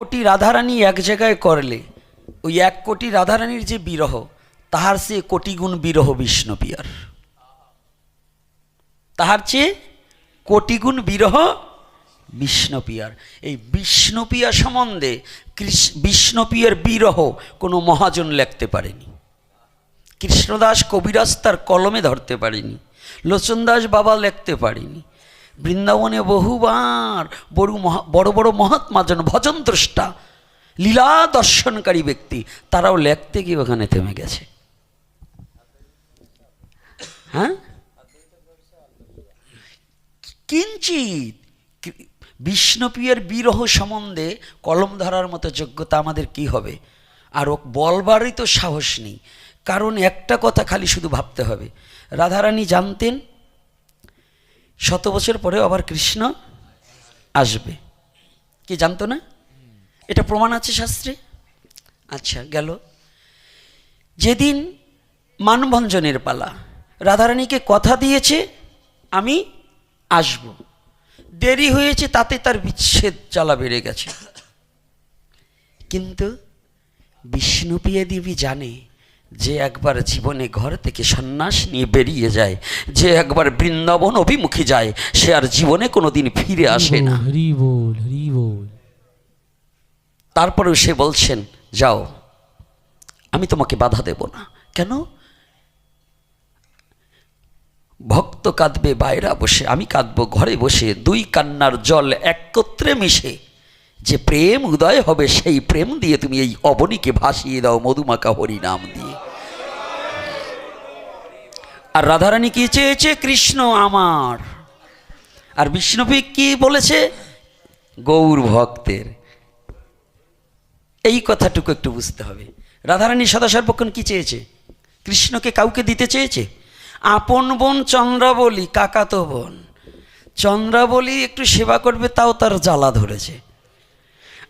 কোটি রাধারানী এক জায়গায় করলে, ওই এক কোটি রাধারানীর যে বিরহ, তাহার সে কোটি গুণ বিরহ বিষ্ণুপিয়ার তাহার চেয়ে কোটি গুণ বিরহ বিষ্ণুপিয়ার এই বিষ্ণুপিয়া সম্বন্ধে বিষ্ণুপিয়ার বিরহ কোনো মহাজন লিখতে পারেনি। কৃষ্ণদাস কবিরাজ তার কলমে ধরতে পারেনি। লোচনদাস বাবা লিখতে পারেনি। বৃন্দাবনে বহুবার বড় বড় বড় মহাত্মাজন ভজন দ্রষ্টা, লীলা দর্শনকারী ব্যক্তি, তারাও লেখতে গিয়ে ওখানে থেমে গেছে। হ্যাঁ? কিঞ্চিত বিষ্ণুপ্রিয়ের বিরহ সম্বন্ধে কলম ধরার মতো যোগ্যতা আমাদের কি হবে? আর ও বলবারই তো সাহস নেই। কারণ একটা কথা খালি শুধু ভাবতে হবে। রাধারানী জানতেন শত বছর পরে আবার কৃষ্ণ আসবে। কি জানতো না? এটা প্রমাণ আছে শাস্ত্রে? আচ্ছা গেল। যেদিন মানভঞ্জনের পালা, রাধারানীকে কথা দিয়েছে, আমি আসব। দেরি হয়েছে, তাতে তার বিচ্ছেদ জ্বালা বেড়ে গেছে। কিন্তু বিষ্ণুপ্রিয়া দেবী জানে যে একবার জীবনে ঘর থেকে সন্ন্যাস নিয়ে বেরিয়ে যায় যে একবার বৃন্দাবন অভিমুখী যায় সে আর জীবনে কোনো দিন ফিরে আসে না। তারপরেও সে বলছেন যাও আমি তোমাকে বাধা দেব না। কেন? ভক্ত কাঁদবে বাইরা বসে আমি কাঁদবো ঘরে বসে দুই কান্নার জল একত্রে মিশে। যে প্রেম উদয় হবে সেই প্রেম দিয়ে তুমি এই অবনীকে ভাসিয়ে দাও মধুমাকা হরি নাম দিয়ে। আর রাধারানী কি চেয়েছে? কৃষ্ণ আমার। আর বিষ্ণুপি কি বলেছে? গৌর ভক্তের। এই কথাটুকু একটু বুঝতে হবে। রাধারানী সদা সর্বক্ষণ কি চেয়েছে? কৃষ্ণকে কাউকে দিতে চেয়েছে? আপন বোন চন্দ্রাবলী, কাকাতো বোন। চন্দ্রাবলী একটু সেবা করবে, তাও তার জ্বালা ধরেছে।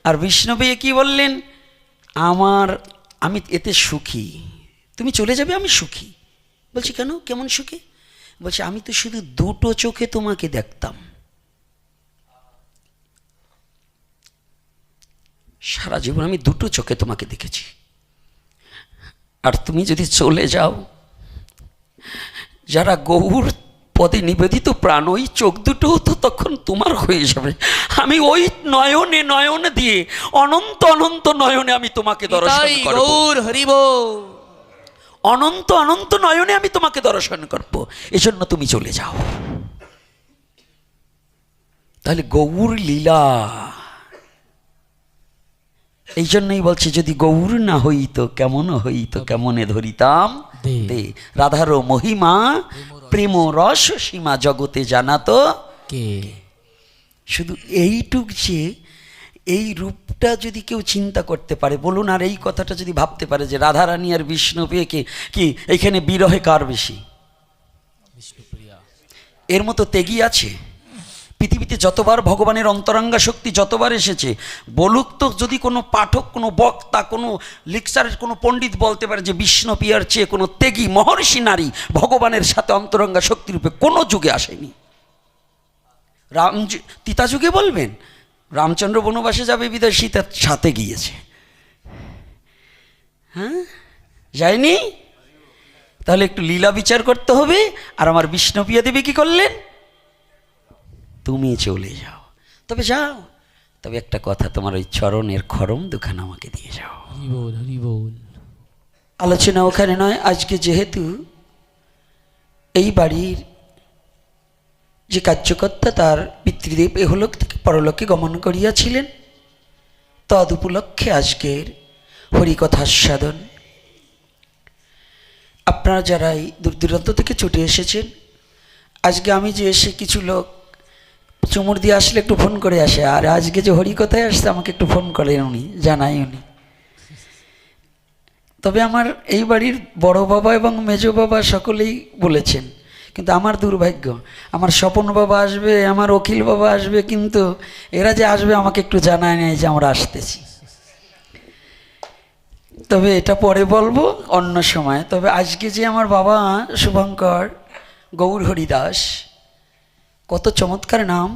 আর বিষ্ণবী কি বললেন? আমার, আমি এতে সুখী। তুমি চলে যাবে, আমি সুখী। বলছি কেন? কেমন সুখী? বলছে আমি তো শুধু দুটো চোখে তোমাকে দেখতাম। সারা জীবন আমি দুটো চোখে তোমাকে দেখেছি। আর তুমি যদি চলে যাও যারা গৌর পদে নিবেদিত প্রাণ ওই চোখ দুটো তো তখন তোমার হয়ে যাবে। আমি ওই নয়নে নয়ন দিয়ে অনন্ত অনন্ত নয়নে আমি তোমাকে দর্শন করব। গৌর হরি বল অনন্ত অনন্ত নয়নে আমি তোমাকে দর্শন করব। এজন্য তুমি চলে যাও। তাহলে গৌর লীলা। এই জন্যই বলছে যদি গৌর না হইত কেমন হইত কেমনে ধরিতাম? দে। দে রাধারো মহিমা প্রেম রস সীমা জগতে জানাতো কে? শুধু এইটুক যে এই রূপটা যদি কেউ চিন্তা করতে পারে বলুন আর এই কথাটা যদি ভাবতে পারে যে রাধারানী আর বিষ্ণু পেয়েকে কি এইখানে বিরহে কার বেশি? এর মতো তেগি আছে? পৃথিবীতে যতবার ভগবানের অন্তরঙ্গা শক্তি যতবার এসেছে বলুক তো যদি কোনো পাঠক কোনো বক্তা কোনো লেকচারের কোনো পণ্ডিত বলতে পারে যে বিষ্ণু পিয়ার চেয়ে কোনো তেগি মহর্ষি নারী ভগবানের সাথে অন্তরঙ্গা শক্তিরূপে কোনো যুগে আসেনি। রাম তিতা যুগে বলবেন? রামচন্দ্র বনবাসে যাবে বিদায় সীতার সাথে গিয়েছে। হ্যাঁ? যায়নি? তাহলে একটু লীলা বিচার করতে হবে আর আমার বিষ্ণুপ্রিয়া দেবী কি করলেন? তুমি চলে যাও। তবে যাও। তবে একটা কথা তোমার ওই চরণের খরম দুখানা আমাকে দিয়ে যাও। আলোচনা ওখানে নয় আজকে যেহেতু এই বাড়ির যে কার্যকর্তা তার পিতৃদেব এহলোক থেকে পরলোকে গমন করিয়াছিলেন। তদ উপলক্ষে আজকের হরিকথাস্বাদন। আপনারা যারা এই দূর দূরান্ত থেকে ছুটে এসেছেন, আজকে আমি যে এসে কিছু লোক চুমুর দিয়ে আসলে একটু ফোন করে আসে, আর আজকে যে হরিকথায় আসছে আমাকে একটু ফোন করেন উনি, জানাই উনি। তবে আমার এই বাড়ির বড় বাবা এবং মেজ বাবা সকলেই বলেছেন কিন্তু আমার দুর্ভাগ্য, আমার স্বপন বাবা আসবে, আমার অখিল বাবা আসবে, কিন্তু এরা যে আসবে আমাকে একটু জানায় নেই যে আমরা আসতেছি। তবে এটা পরে বলব, অন্য সময়। তবে আজকে যে আমার বাবা শুভঙ্কর গৌর হরিদাস কত চমৎকার নাম।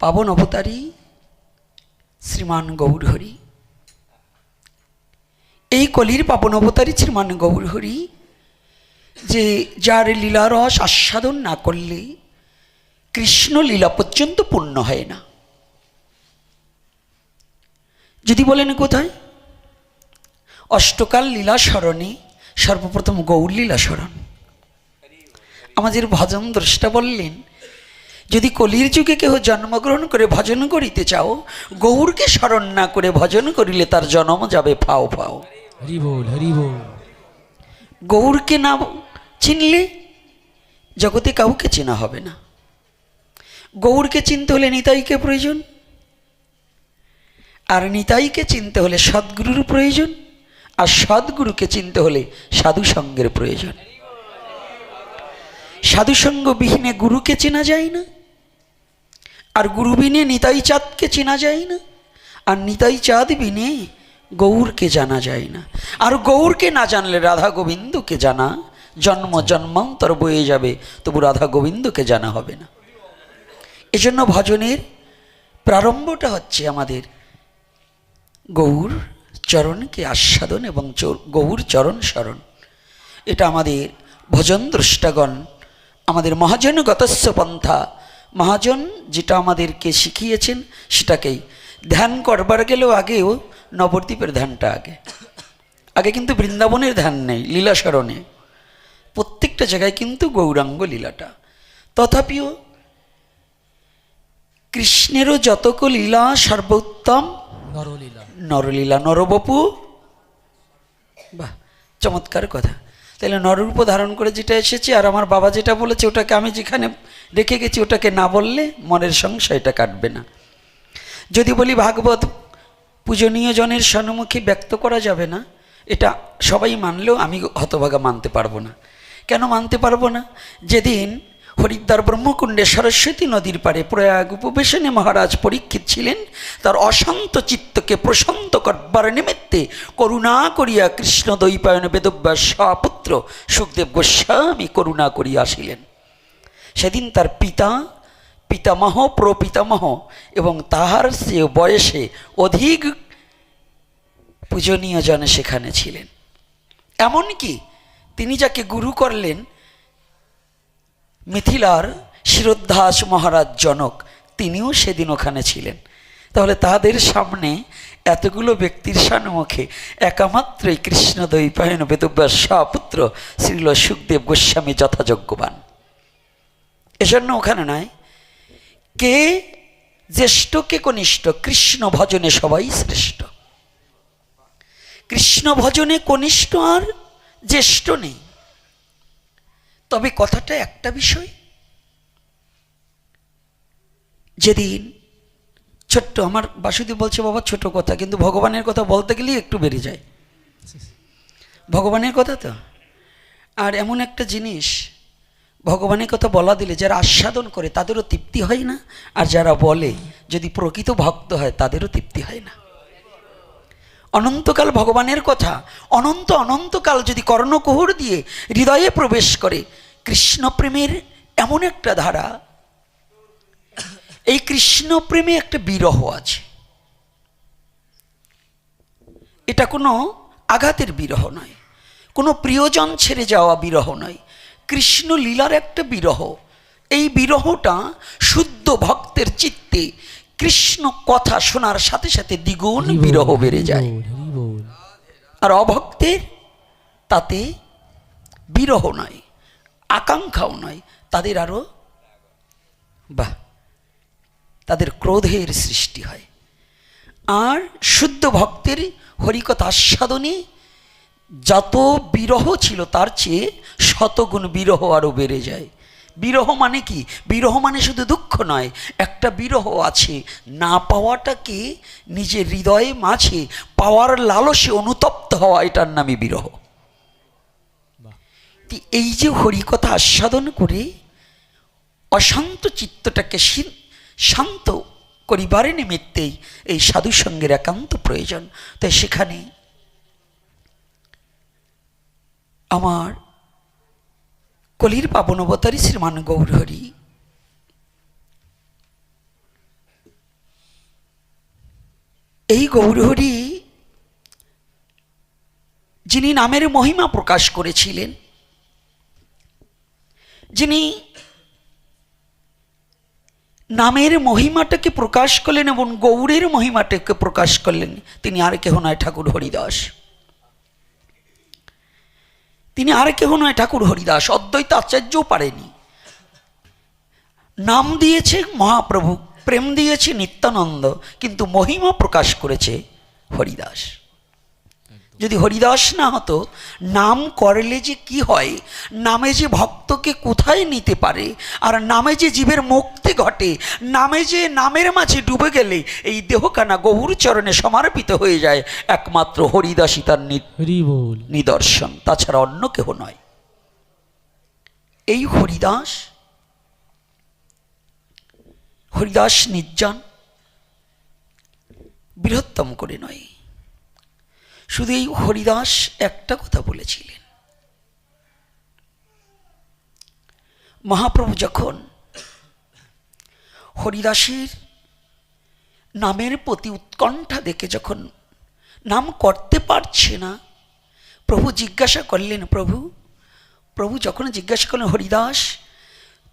পাবন অবতারী, শ্রীমান গৌরহরি। এই কলির পাবন অবতারী, শ্রীমান গৌরহরি যে যার লীলারস আস্বাদন না করলে কৃষ্ণ লীলা পর্যন্ত পূর্ণ হয় না। যদি বলেন কোথায়? অষ্টকাল লীলা স্মরণে সর্বপ্রথম গৌর লীলা স্মরণ। আমাদের ভজন দ্রষ্টা বললেন যদি কলির যুগে কেহ জন্মগ্রহণ করে ভজন করিতে চাও গৌরকে স্মরণ না করে ভজন করিলে তার জন্ম যাবে ফাও ফাও। হরি বল হরি বল গৌরকে না চিনলে জগতে কাউকে চেনা হবে না। গৌরকে চিনতে হলে নিতাইকে প্রয়োজন, আর নিতাইকে চিনতে হলে সদ্গুরুর প্রয়োজন, আর সদ্গুরুকে চিনতে হলে সাধু সঙ্গের প্রয়োজন। সাধুসঙ্গ বিহীনে গুরুকে চেনা যায় না, আর গুরু বিনে নিতাই চাঁদকে চেনা যায় না, আর নিতাই চাঁদ বিনে গৌরকে জানা যায় না। আর গৌরকে না জানলে রাধা গোবিন্দকে জানা জন্ম জন্মান্তর বয়ে যাবে, তবু রাধা গোবিন্দকে জানা হবে না। এজন্য ভজনের প্রারম্ভটা হচ্ছে আমাদের গৌর চরণকে আস্বাদন এবং গৌর চরণ স্মরণ। এটা আমাদের ভজন দ্রষ্টাগণ, আমাদের মহাজন গতস্য পন্থা, মহাজন যেটা আমাদেরকে শিখিয়েছেন সেটাকেই। ধ্যান করবার গেলেও আগেও নবদ্বীপের ধ্যানটা আগে। আগে কিন্তু বৃন্দাবনের ধ্যান নেই, লীলা স্মরণে। প্রত্যেকটা জায়গায় কিন্তু গৌরাঙ্গ লীলাটা। তথাপিও কৃষ্ণেরও যতক লীলা সর্বোত্তম নরলীলা। নরলীলা নরবপু। বাহ চমৎকার কথা। তাহলে নররূপ ধারণ করে যেটা এসেছে আর আমার বাবা যেটা বলেছে ওটাকে আমি যেখানে রেখে গেছি ওটাকে না বললে মনের সংশয়টা কাটবে না। যদি বলি ভাগবত পূজনীয় জনের সম্মুখে ব্যক্ত করা যাবে না এটা সবাই মানলেও আমি হতভাগা মানতে পারব না। কেন মানতে পারব না? যেদিন হরিদ্বার ব্রহ্মকুণ্ডে সরস্বতী নদীর পারে প্রয়াগ উপবেশনে মহারাজ পরীক্ষিত ছিলেন, তার অশান্ত চিত্তকে প্রশান্ত করবার নিমিত্তে করুণা করিয়া কৃষ্ণ দৈপায়ন বেদব্যাস পুত্র সুখদেব গোস্বামী করুণা করিয়া আসিলেন। সেদিন তার পিতা, পিতামহ, প্রপিতামহ এবং তাহার সে বয়সে অধিক পূজনীয় জন সেখানে ছিলেন। এমনকি তিনি যাকে গুরু করলেন, মিথিলার শিরোদ্ধাস মহারাজ জনক, তিনিও সেদিন ওখানে ছিলেন। তাহলে তাদের সামনে এতগুলো ব্যক্তির সম্মুখে একামাত্রই কৃষ্ণ দৈপায়ন বেদব্যাস পুত্র শ্রীল সুখদেব গোস্বামী যথাযোগ্যবান। এজন্য ওখানে নয়, কে জ্যেষ্ঠ কে কনিষ্ঠ, কৃষ্ণ ভজনে সবাই শ্রেষ্ঠ। কৃষ্ণ ভজনে কনিষ্ঠ আর জ্যেষ্ঠ নেই। তবে কথাটা একটা বিষয়। যেদিন ছোট্ট, আমার বাসুদেব বলছে, বাবা, ছোট কথা, কিন্তু ভগবানের কথা বলতে গেলেই একটু বেড়ে যায়। ভগবানের কথা তো? আর এমন একটা জিনিস, ভগবানের কথা বলা দিলে যারা আস্বাদন করে, তাদেরও তৃপ্তি হয় না। আর যারা বলে, যদি প্রকৃত ভক্ত হয়, তাদেরও তৃপ্তি হয় না। অনন্তকাল ভগবানের কথা, অনন্ত অনন্তকাল যদি কর্ণকুহুর দিয়ে হৃদয়ে প্রবেশ করে, কৃষ্ণপ্রেমের এমন একটা ধারা, এই কৃষ্ণপ্রেমে একটা বিরহ আছে। এটা কোনো আঘাতের বিরহ নয়, কোনো প্রিয়জন ছেড়ে যাওয়া বিরহ নয়, কৃষ্ণ লীলার একটা বিরহ। এই বিরহটা শুদ্ধ ভক্তের চিত্তে কৃষ্ণ কথা শোনার সাথে সাথে দ্বিগুণ বিরহ বেড়ে যায়। আর অভক্তের তাতে বিরহ নয় আকাঙ্ক্ষাও নয় তাদের আরও বাহ তাদের ক্রোধের সৃষ্টি হয়। আর শুদ্ধ ভক্তের হরিকথা আস্বাদনে যত বিরহ ছিল তার চেয়ে শতগুণ বিরহ আরও বেড়ে যায়। বিরহ মানে কি? বিরহ মানে শুধু দুঃখ নয় একটা বিরহ আছে। না পাওয়াটাকে নিজের হৃদয়ে মাঝে পাওয়ার লালসে অনুতপ্ত হওয়া এটার নামই বিরহ। এই যে হরিকথা আস্বাদন করে অশান্ত চিত্তটাকে শান্ত করিবার নিমিত্তেই এই সাধু সঙ্গের একান্ত প্রয়োজন। তাই সেখানে আমার কলির পাবনবতারী শ্রীমান গৌরহরি। এই গৌরহরি, যিনি নামের মহিমা প্রকাশ করেছিলেন, যিনি নামের মহিমাটাকে প্রকাশ করলেন এবং গৌরের মহিমাটাকে প্রকাশ করলেন, তিনি আর কেহ নয় ঠাকুর হরিদাস। তিনি আর কেহ নয় ঠাকুর হরিদাস, অদ্বৈত আচার্যও পারেনি। নাম দিয়েছে মহাপ্রভু, প্রেম দিয়েছে নিত্যানন্দ, কিন্তু মহিমা প্রকাশ করেছে হরিদাস। যদি হরিদাস না হতো নাম করলে যে কি হয়? নামে যে ভক্তকে কোথায় নিতে পারে? আর নামে যে জীবের মুক্তি ঘটে? নামে যে নামের মাঝে ডুবে গেলে এই দেহকানা গৌর চরণে সমর্পিত হয়ে যায়। একমাত্র হরিদাসই তার নিদর্শন তাছাড়া অন্য কেহ নয়। এই হরিদাস হরিদাস নির্জন বৃহত্তম করে নয়। শুধু এই হরিদাস একটা কথা বলেছিলেন। মহাপ্রভু যখন হরিদাসের নামের প্রতি উৎকণ্ঠা দেখে যখন নাম করতে পারছে না, প্রভু জিজ্ঞাসা করলেন, প্রভু প্রভু যখন জিজ্ঞাসা করলেন, হরিদাস,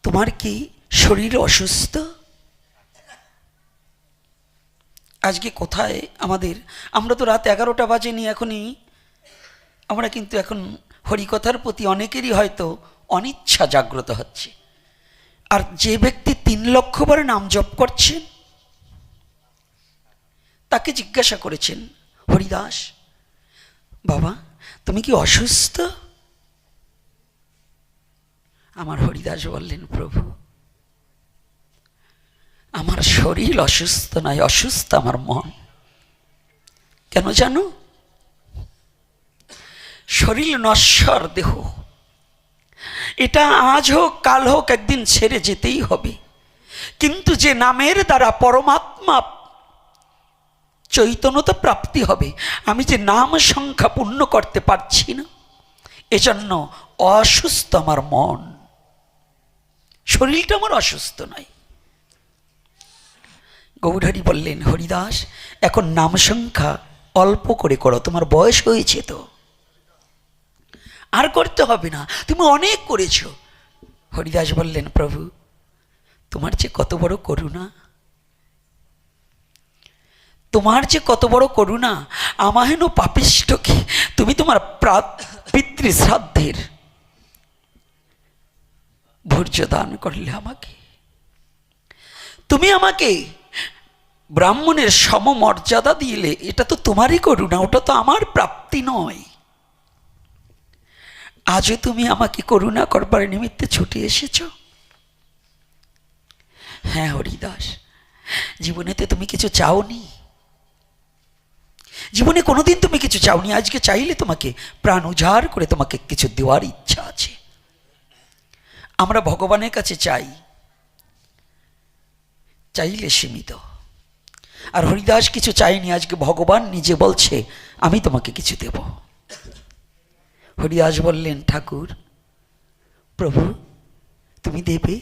তোমার কি শরীর অসুস্থ? আজকে কোথায় আমাদের? আমরা তো রাত এগারোটা বাজেনি এখনই। আমরা কিন্তু এখন হরিকথার প্রতি অনেকেরই হয়তো অনিচ্ছা জাগ্রত হচ্ছে। আর যে ব্যক্তি তিন লক্ষবার নাম জপ করছেন, তাকে জিজ্ঞাসা করেছেন, হরিদাস, বাবা, তুমি কি অসুস্থ? আমার হরিদাস বললেন, প্রভু আমার শরীর অসুস্থ নয়, অসুস্থ আমার মন। কেন জানো? শরীর নশ্বর দেহ। এটা আজ হোক, কাল হোক, একদিন ছেড়ে যেতেই হবে। কিন্তু যে নামের দ্বারা পরমাত্মা চৈতন্যতা প্রাপ্তি হবে, আমি যে নাম সংখ্যা পূর্ণ করতে পারছি না, এজন্য অসুস্থ আমার মন। শরীরটা আমার অসুস্থ নয়। গৌরহরি বললেন, হরিদাস, এখন নাম সংখ্যা অল্প করে করো, তোমার বয়স হয়েছে তো। আর করতে হবে না, তুমি অনেক করেছ। হরিদাস বললেন, প্রভু, তোমার যে কত বড় করুণা, তোমার যে কত বড় করুণা, আমাহেন পাপিষ্টকে তুমি তোমার প্রা- পিতৃ শ্রাদ্ধের ভূর্য দান করলে আমাকে। তুমি আমাকে ব্রাহ্মণের সমমর্যাদা দিলে এটা তো তোমারই করুণা, ওটা তো আমার প্রাপ্তি নয়। আজও তুমি আমাকে করুণা করবার নিমিত্তে ছুটে এসেছ? হ্যাঁ হরিদাস জীবনেতে তুমি কিছু চাওনি। জীবনে কোনোদিন তুমি কিছু চাওনি, আজকে চাইলে তোমাকে প্রাণ উজাড় করে তোমাকে কিছু দেওয়ার ইচ্ছা আছে। আমরা ভগবানের কাছে চাই, চাইলে সীমিত। আর হরিদাস কিছু চাইনি আজকে ভগবান নিজে বলছে, আমি তোমাকে কিছু দেব। হরিদাস বললেন, ঠাকুর, প্রভু, তুমি দেবে?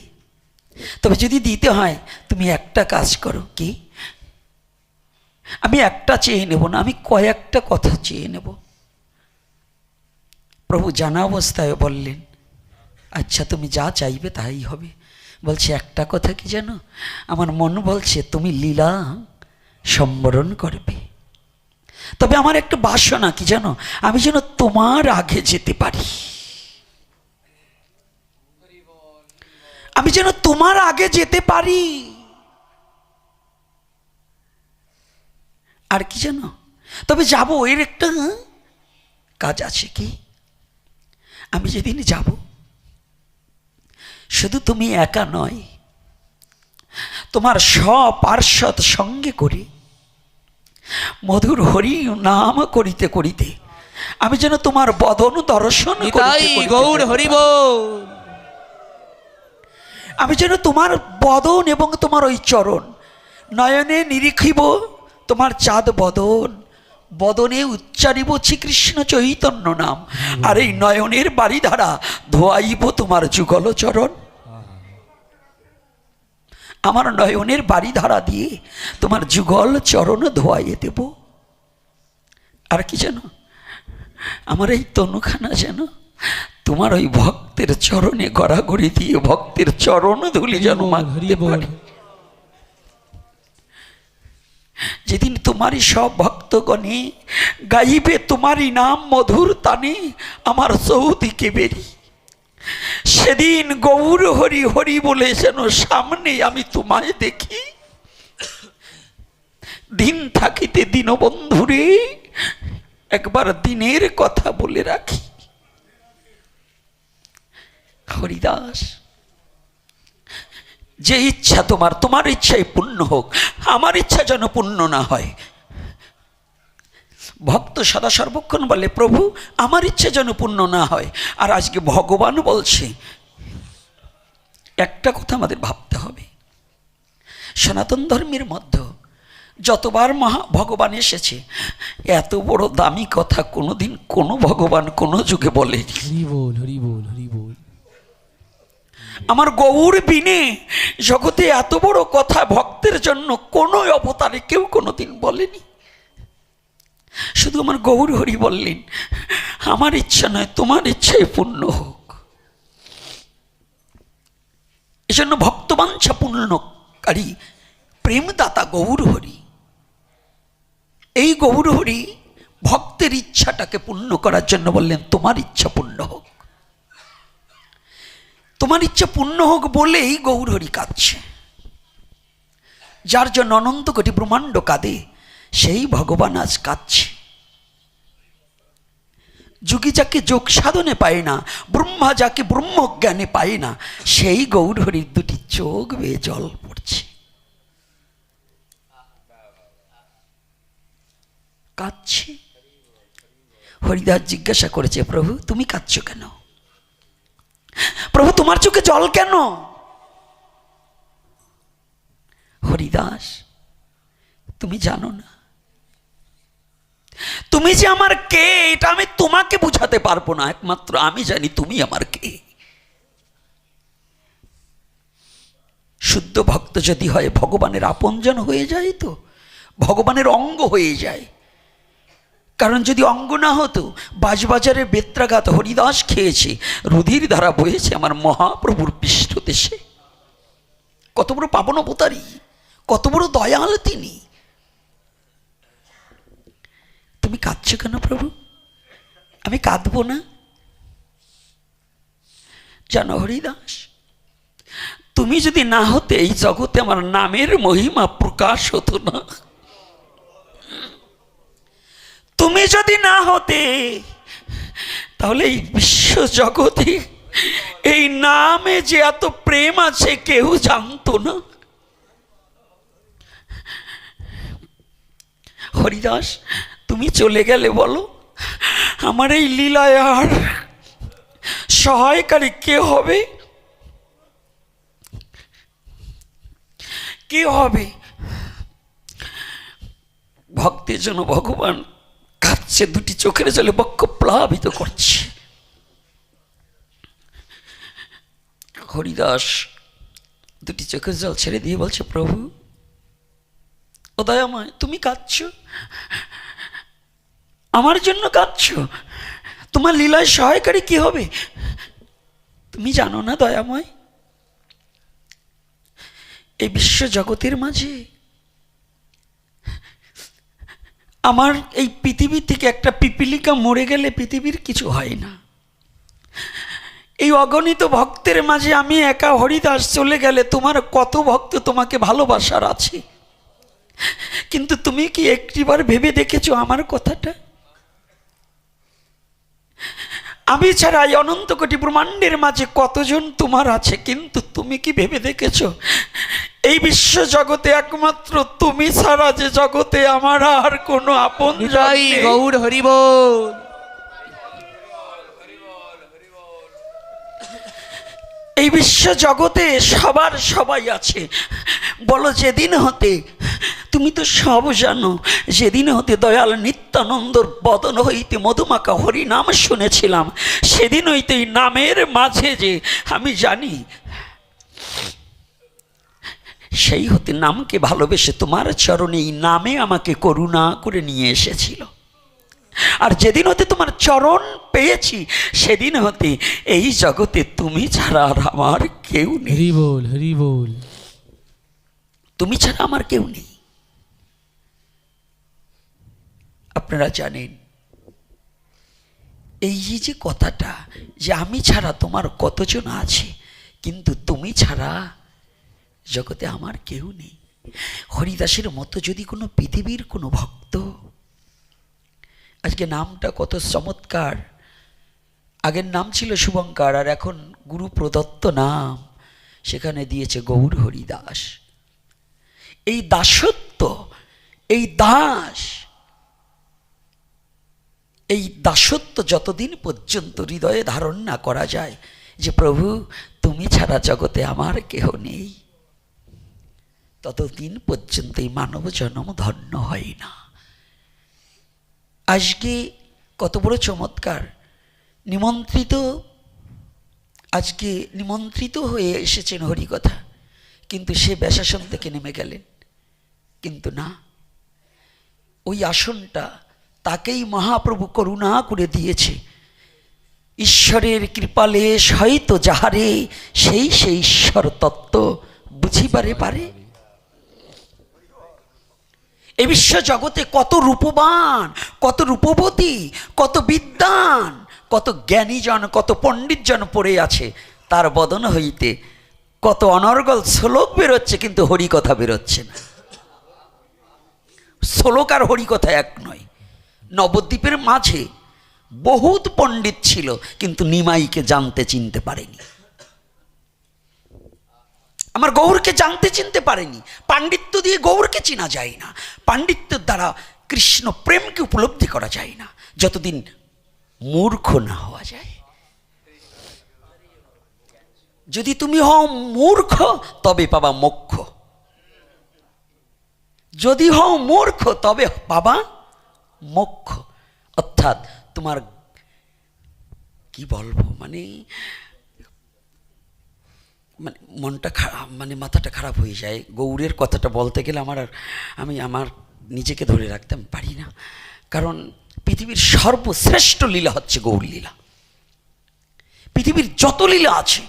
তবে যদি দিতে হয়, তুমি একটা কাজ করো, কি? আমি একটা চেয়ে নেব না, আমি কয়েকটা কথা চেয়ে নেব। প্রভু জানা অবস্থায় বললেন আচ্ছা তুমি যা চাইবে তাই হবে। বলছে, একটা কথা কি জানো? আমার মন বলছে, তুমি লীলা সম্বরণ করবে। তবে আমার একটা বাসনা কি জানো? আমি যেন তোমার আগে যেতে পারি। আমি যেন তোমার আগে যেতে পারি। আর কি জানো? তবে যাব, এর একটা কাজ আছে কি? আমি যেদিন যাব, শুধু তুমি একা নয়, তোমার সপার্শ্বদ সঙ্গে করে মধুর হরি নাম করিতে করিতে আমি যেন তোমার বদন দর্শন গৌর যেতে হরি পারি। বল আমি যেন তোমার বদন এবং তোমার ওই চরণ নয়নে নিরীক্ষিব তোমার চাঁদ বদন বদনে উচ্চারিব শ্রীকৃষ্ণ চৈতন্য নাম আর এই নয়নের বাড়ি ধারা ধোয়াইব তোমার যুগল চরণ আমার নয়নের বাড়ি ধারা দিয়ে তোমার যুগল চরণ ধোয়াইয়ে দেব। আর কি যেন? আমার এই তনুখানা যেন তোমার ওই ভক্তের চরণে গড়াগড়ি দিয়ে ভক্তের চরণ ধুলি যেন বল। পারে। যেদিন তোমারই সব ভক্তগণে গাইবে তোমারই নাম মধুর তানে আমার সৌদিকে বেরি। সেদিন গৌর হরি হরি বলে যেন সামনে আমি তোমায় দেখি। দিন থাকিতে দীনবন্ধুরে একবার দিনের কথা বলে রাখি। হরিদাস, যে ইচ্ছা তোমার তোমার ইচ্ছাই পূর্ণ হোক, আমার ইচ্ছা যেন পূর্ণ না হয়। ভক্ত সদা সর্বক্ষণ বলে প্রভু আমার ইচ্ছা যেন পূর্ণ না হয়। আর আজকে ভগবান বলছে একটা কথা আমাদের ভাবতে হবে। সনাতন ধর্মের মধ্যে যতবার মহা ভগবান এসেছে এত বড় দামি কথা কোনোদিন কোনো ভগবান কোনো যুগে বলেনি। আমার গৌর বিনে জগতে এত বড় কথা ভক্তের জন্য কোনো অবতারে কেউ কোনোদিন বলেনি। শুধু আমার গৌর হরি বললেন, আমার ইচ্ছা নয়, তোমার ইচ্ছাই পূর্ণ হোক। এজন্য ভক্তবাঞ্ছা পূর্ণকারী, প্রেমদাতা গৌর হরি এই গৌর হরি ভক্তের ইচ্ছাটাকে পূর্ণ করার জন্য বললেন, তোমার ইচ্ছা পূর্ণ হোক। তোমার ইচ্ছা পূর্ণ হোক বলেই গৌরহরি কাঁদছে। যার জন্য অনন্ত কোটি ব্রহ্মাণ্ড কাঁদে সেই ভগবান আজ কাঁদছে। যুগী যাকে যোগ সাধনে পায় না, ব্রহ্মা যাকে ব্রহ্মজ্ঞানে পায় না, সেই গৌরহরির দুটি চোখ বেয়ে জল পড়ছে। কাঁদছে। হরিদাস জিজ্ঞাসা করেছে, প্রভু, তুমি কাঁদছ কেন? প্রভু, তোমার চোখে জল কেন? হরিদাস, তুমি জানো না তুমি যে আমার কে, এটা আমি তোমাকে বুঝাতে পারব না। একমাত্র আমি জানি তুমি আমার কে। শুদ্ধ ভক্ত যদি হয়, ভগবানের আপনজন হয়ে যায় তো, ভগবানের অঙ্গ হয়ে যায়। কারণ যদি অঙ্গ না হতো, বাজবাজারে বেত্রাঘাত হরিদাস খেয়েছে, রুধির ধারা বয়েছে আমার মহাপ্রভুর পৃষ্ঠদেশে কত বড় পাবন অবতারী, কত বড় দয়াল তিনি। তুমি কাঁদছো কেন প্রভু? আমি কাঁদবো না? জানো হরিদাস, তুমি যদি না হতে এই জগতে আমার নামের মহিমা প্রকাশ হতো না। তুমি যদি না হতে, তাহলে এই বিশ্ব জগতে এই নামে যে এত প্রেম আছে কেউ জানতো না। হরিদাস তুমি চলে গেলে বলো? আমার এই লীলায় আর সহায়কারী কে হবে? কে হবে? ভক্তের জন্য ভগবান কাঁদছে দুটি চোখের জলে বক্ষ প্লাবিত করছে। হরিদাস দুটি চোখের জল ছেড়ে দিয়ে বলছে, প্রভু, ও দয়াময়, তুমি কাঁদছ? আমার জন্য কাঁদছ? তোমার লীলায় সহায়কারী কি হবে? তুমি জানো না, দয়াময়? এই বিশ্ব জগতের মাঝে আমার এই পৃথিবী থেকে একটা পিপিলিকা মরে গেলে পৃথিবীর কিছু হয় না। এই অগণিত ভক্তের মাঝে আমি একা হরিদাস চলে গেলে তোমার কত ভক্ত তোমাকে ভালোবাসার আছে? কিন্তু তুমি কি একটিবার ভেবে দেখেছ আমার কথাটা? আমি ছাড়া এই অনন্ত কোটি ব্রহ্মাণ্ডের মাঝে কতজন তোমার আছে কিন্তু তুমি কি ভেবে দেখেছ? এই বিশ্ব জগতে একমাত্র তুমি ছাড়া যে জগতে আমার আর কোনো আপন গৌর হরি বল এই বিশ্ব জগতে সবার সবাই আছে। বলো যেদিন হতে, তুমি তো সব জানো, যেদিন হতে দয়াল নিত্যানন্দর বদন হইতে মধুমাকা হরি নাম শুনেছিলাম। সেদিন হইতে এই নামের মাঝে যে আমি জানি, সেই হতে নামকে ভালোবেসে তোমার চরণে এই নামে আমাকে করুণা করে নিয়ে এসেছিল। আর যেদিন হতে তোমার চরণ পেয়েছি সেদিন হতে এই জগতে তুমি ছাড়া আর আমার কেউ নেই। হরি বল হরি বল। তুমি ছাড়া আমার কেউ নেই। আপনারা জানেন এই যে যে কথাটা যে আমি ছাড়া তোমার কতজন আছে কিন্তু তুমি ছাড়া জগতে আমার কেউ নেই। হরিদাসের মতো যদি কোনো পৃথিবীর কোনো ভক্ত আজকে নামটা কত চমৎকার। আগের নাম ছিল শুভঙ্কার, আর এখন গুরু প্রদত্ত নাম। সেখানে দিয়েছে গৌর হরিদাস এই দাসত্ব, এই দাস, এই দাসত্ব যতদিন পর্যন্ত হৃদয়ে ধারণ না করা যায়, যে প্রভু, তুমি ছাড়া জগতে আমার কেহ নেই। ততদিন পর্যন্ত এই মানব জন্ম ধন্য হয় না। আজকে কত বড় চমৎকার। নিমন্ত্রিত, আজকে নিমন্ত্রিত হয়ে এসেছেন হরিকথা। কিন্তু সে ব্যাসাসন থেকে নেমে গেলেন। কিন্তু না। ওই আসনটা তাকেই মহাপ্রভু করুণা করে দিয়েছে। ঈশ্বরের কৃপালেশ হয়তো যাহারে সেই সেই ঈশ্বর তত্ত্ব বুঝিবারে পারে। এ বিশ্ব জগতে কত রূপবান, কত রূপবতী, কত বিদ্বান, কত জ্ঞানীজন, কত পণ্ডিতজন পড়ে আছে। তার বদন হইতে কত অনর্গল শ্লোক বেরোচ্ছে, কিন্তু হরিকথা বেরোচ্ছে না। শ্লোক আর হরিকথা এক নয়। নবদ্বীপের মাঝে বহুত পণ্ডিত ছিল, কিন্তু নিমাইকে জানতে, চিনতে পারেনি। আমার গৌরকে জানতে চিনতে পারেনি। পাণ্ডিত্য দিয়ে গৌরকে চেনা যায় না। পাণ্ডিত্যের দ্বারা কৃষ্ণ প্রেমকে উপলব্ধি করা যায় না। যতদিন মূর্খ না হওয়া যায়। যদি তুমি হও মূর্খ, তবে পাবা মোক্ষ। যদি হও মূর্খ, তবে পাবা মোক্ষ। অর্থাৎ তোমার, কি বলব মানে মানে মনটা খারাপ মানে মাথাটা খারাপ হয়ে যায়। গৌরের কথাটা বলতে গেলে আমার আর, আমি আমার নিজেকে ধরে রাখতে পারি না। কারণ পৃথিবীর সর্বশ্রেষ্ঠ লীলা হচ্ছে গৌর লীলা। পৃথিবীর যত লীলা আছে,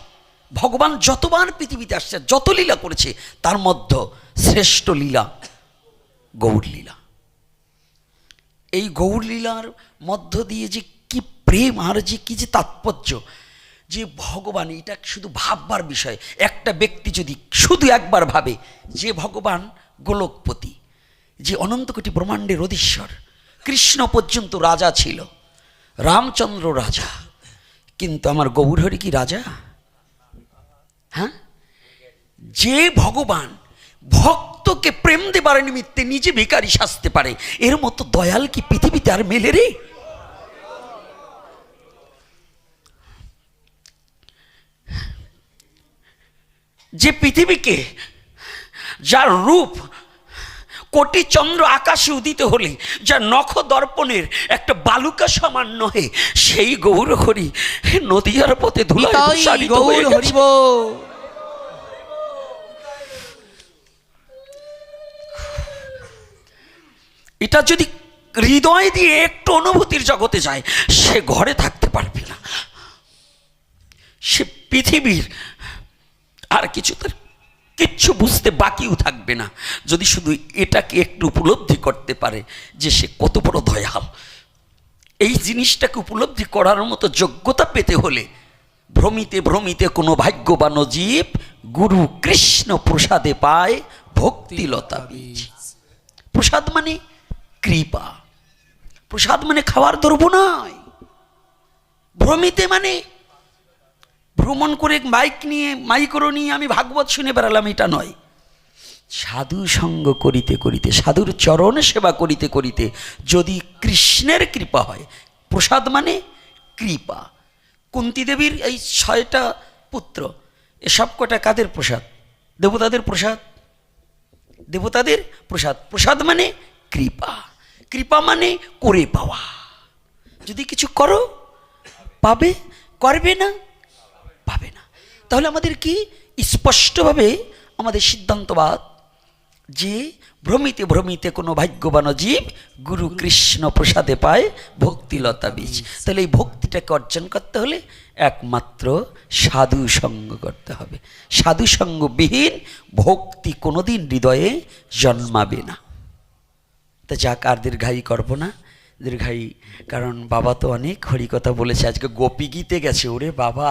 ভগবান যতবার পৃথিবীতে আসছে, যত লীলা করেছে, তার মধ্যে শ্রেষ্ঠ লীলা গৌর লীলা। এই গৌর লীলার মধ্য দিয়ে যে কি প্রেম আর যে কি যে তাৎপর্য যে ভগবান, এটা শুধু ভাববার বিষয়। একটা ব্যক্তি যদি শুধু একবার ভাবে, যে ভগবান গোলকপতি, যে অনন্ত কোটি ব্রহ্মাণ্ডের অধীশ্বর, কৃষ্ণ পর্যন্ত রাজা ছিল, রামচন্দ্র রাজা, কিন্তু আমার গৌরহরি কি রাজা? হ্যাঁ? যে ভগবান ভক্তকে প্রেম দেবার নিমিত্তে নিজে ভিকারি সাজতে পারে, এর মতো দয়াল কি পৃথিবীতে আর মেলে রে? যে পৃথিবীকে যার রূপ কোটি চন্দ্র আকাশে উদিত হলে যা নখ দর্পণের একটা বালুকা সমান নহে সেই গৌর হরি নদীয়ার পথে গৌর এটা যদি হৃদয় দিয়ে একটু অনুভূতির জগতে যায় সে ঘরে থাকতে পারবে না। সে পৃথিবীর আর কিছু তার কিচ্ছু বুঝতে বাকিও থাকবে না। যদি শুধু এটাকে একটু উপলব্ধি করতে পারে যে সে কত বড় দয়াল। এই জিনিসটাকে উপলব্ধি করার মতো যোগ্যতা পেতে হলে ভ্রমিতে ভ্রমিতে কোনো ভাগ্যবান জীব গুরু কৃষ্ণ প্রসাদে পায় ভক্তিলতা প্রসাদ মানে কৃপা। প্রসাদ মানে খাওয়ার দ্রব্য নয়। ভ্রমিতে মানে ভ্রমণ করে মাইক নিয়ে, মাইক্রো নিয়ে আমি ভাগবত শুনে বেড়ালাম, এটা নয়। সাধু সঙ্গ করিতে করিতে, সাধুর চরণ সেবা করিতে করিতে যদি কৃষ্ণের কৃপা হয়, প্রসাদ মানে কৃপা। কুন্তি দেবীর এই ছয়টা পুত্র, এসব কটা কাদের প্রসাদ? দেবতাদের প্রসাদ? দেবতাদের প্রসাদ। প্রসাদ মানে কৃপা। কৃপা মানে করে পাওয়া। যদি কিছু করো, পাবে, করবে না পাবে না। তাহলে আমাদের কি? স্পষ্টভাবে আমাদের সিদ্ধান্তবাদ যে ভ্রমিতে ভ্রমিতে কোনো ভাগ্যবান জীব গুরু কৃষ্ণ প্রসাদে পায় ভক্তিলতা বীজ। তাহলে এই ভক্তিটাকে অর্জন করতে হলে একমাত্র সাধু সঙ্গ করতে হবে। সাধু সঙ্গবিহীন ভক্তি কোনোদিন হৃদয়ে জন্মাবে না। তা যাক, আর দীর্ঘায়ী করব না। দীর্ঘায়ী, কারণ বাবা তো অনেক হরিকথা বলেছে, আজকে গোপী গীতে গেছে। ওরে বাবা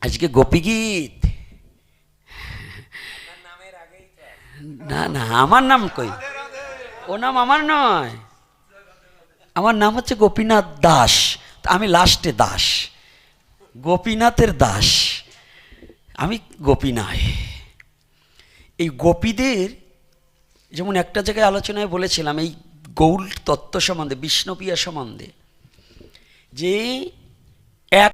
আজকে গোপী গীত। না না, আমার নাম কই? ও নাম আমার নয়। আমার নাম হচ্ছে গোপীনাথ দাস। আমি লাস্টে দাস। গোপীনাথের দাস। আমি গোপী এই গোপীদের যেমন একটা জায়গায় আলোচনায় বলেছিলাম, এই গৌল তত্ত্ব সম্বন্ধে, বিষ্ণুপ্রিয়া সম্বন্ধে, যে